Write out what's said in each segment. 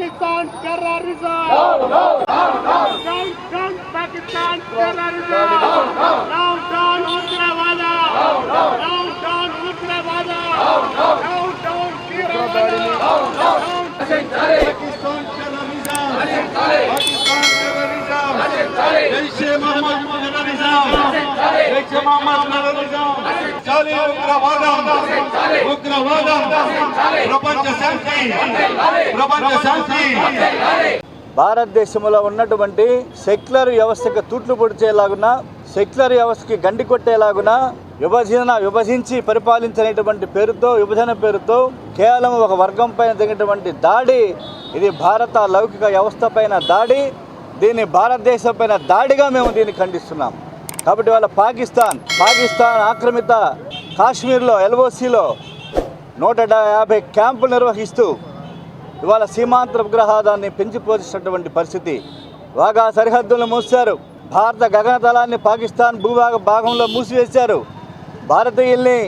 Pakistan terrorism. Down, down, down, down. Down, down, Pakistan terrorism. Down, down, down, down Uttarwada. Down, down, down, down Uttarwada. Down, down, down, down Kirawada. Down, down, Pakistan terrorism. Pakistan terrorism. Jaishe Mohammed terrorism. Jaishe Mohammed terrorism. Charlie Uttarwada. ఉగ్రవాదం. ప్రపంచ శాంతి. ప్రపంచ శాంతి. భారతదేశంలో ఉన్నటువంటి secular వ్యవస్థకు తూట్లు పొడిచేలాగున secular వ్యవస్థకి గండి కొట్టేలాగున విభజన విభజించి పరిపాలించినటువంటి పేరుతో విభజన పేరుతో కేవలం ఒక వర్గం పైన తగినటువంటి దాడి ఇది భారత లౌకిక వ్యవస్థ పైన దాడి దీన్ని భారతదేశం పైన దాడిగా మేము దీన్ని ఖండిస్తున్నాం. కాబట్టి వాళ్ళ పాకిస్తాన్ పాకిస్తాన్ ఆక్రమిత కాశ్మీర్లో ఎల్ఓసిలో నూట యాభై క్యాంపులు నిర్వహిస్తూ ఇవాళ సీమాంతర విగ్రహాదాన్ని పెంచి పరిస్థితి. వాగా సరిహద్దులను మూసారు భారత గగనతలాన్ని పాకిస్తాన్ భూభాగ భాగంలో మూసివేశారు. భారతీయుల్ని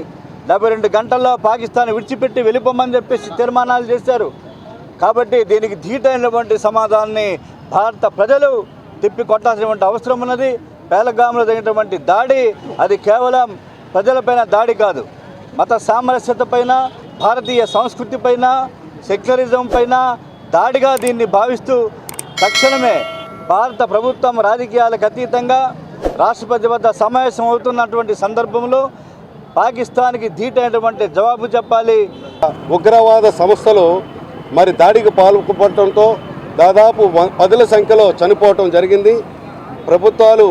డెబ్బై రెండు గంటల్లో పాకిస్తాన్ విడిచిపెట్టి వెళ్ళిపోమని చెప్పేసి తీర్మానాలు చేశారు. కాబట్టి దీనికి ధీటైనటువంటి సమాధానాన్ని భారత ప్రజలు తిప్పి కొట్టాల్సినటువంటి అవసరం ఉన్నది. పేలగాములో జరిగినటువంటి దాడి అది కేవలం ప్రజలపైన దాడి కాదు. మత సామరస్యత పైన భారతీయ సంస్కృతి పైన సెక్యులరిజం పైన దాడిగా దీన్ని భావిస్తూ తక్షణమే భారత ప్రభుత్వం రాజకీయాలకు అతీతంగా రాష్ట్రపతి వద్ద సమావేశం అవుతున్నటువంటి సందర్భంలో పాకిస్తాన్కి ధీటైనటువంటి జవాబు చెప్పాలి. ఉగ్రవాద సంస్థలు మరి దాడికి పాల్పడటంతో దాదాపు పదుల సంఖ్యలో చనిపోవటం జరిగింది. ప్రభుత్వాలు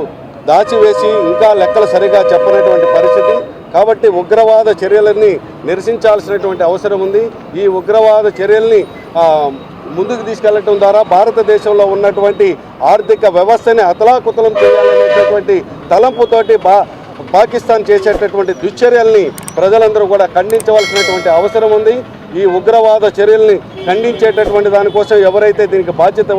దాచివేసి ఇంకా లెక్కలు సరిగా చెప్పనటువంటి పరిస్థితి. కాబట్టి ఉగ్రవాద చర్యలని నిరసించాల్సినటువంటి అవసరం ఉంది. ఈ ఉగ్రవాద చర్యల్ని ముందుకు తీసుకెళ్ళడం ద్వారా భారతదేశంలో ఉన్నటువంటి ఆర్థిక వ్యవస్థని అతలాకుతలం చేయాలనేటటువంటి తలంపుతోటి బా పాకిస్తాన్ చేసేటటువంటి దుశ్చర్యల్ని ప్రజలందరూ కూడా ఖండించవలసినటువంటి అవసరం ఉంది. ఈ ఉగ్రవాద చర్యల్ని ఖండించేటటువంటి దానికోసం ఎవరైతే దీనికి బాధ్యత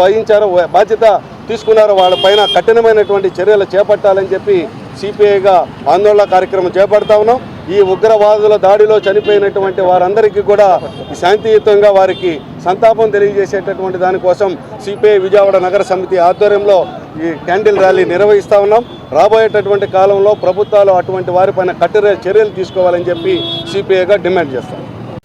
వహించారో బాధ్యత తీసుకున్నారో. వాళ్ళపైన కఠినమైనటువంటి చర్యలు చేపట్టాలని చెప్పి సిపిఐగా ఆందోళన కార్యక్రమం చేపడతా ఉన్నాం. ఈ ఉగ్రవాదుల దాడిలో చనిపోయినటువంటి వారందరికీ కూడా శాంతియుతంగా వారికి సంతాపం తెలియజేసేటటువంటి దానికోసం సిపిఐ విజయవాడ నగర సమితి ఆధ్వర్యంలో ఈ క్యాండిల్ ర్యాలీ నిర్వహిస్తూ ఉన్నాం. రాబోయేటటువంటి కాలంలో ప్రభుత్వాలు అటువంటి వారిపైన కఠిన చర్యలు తీసుకోవాలని చెప్పి సిపిఐగా డిమాండ్ చేస్తాం.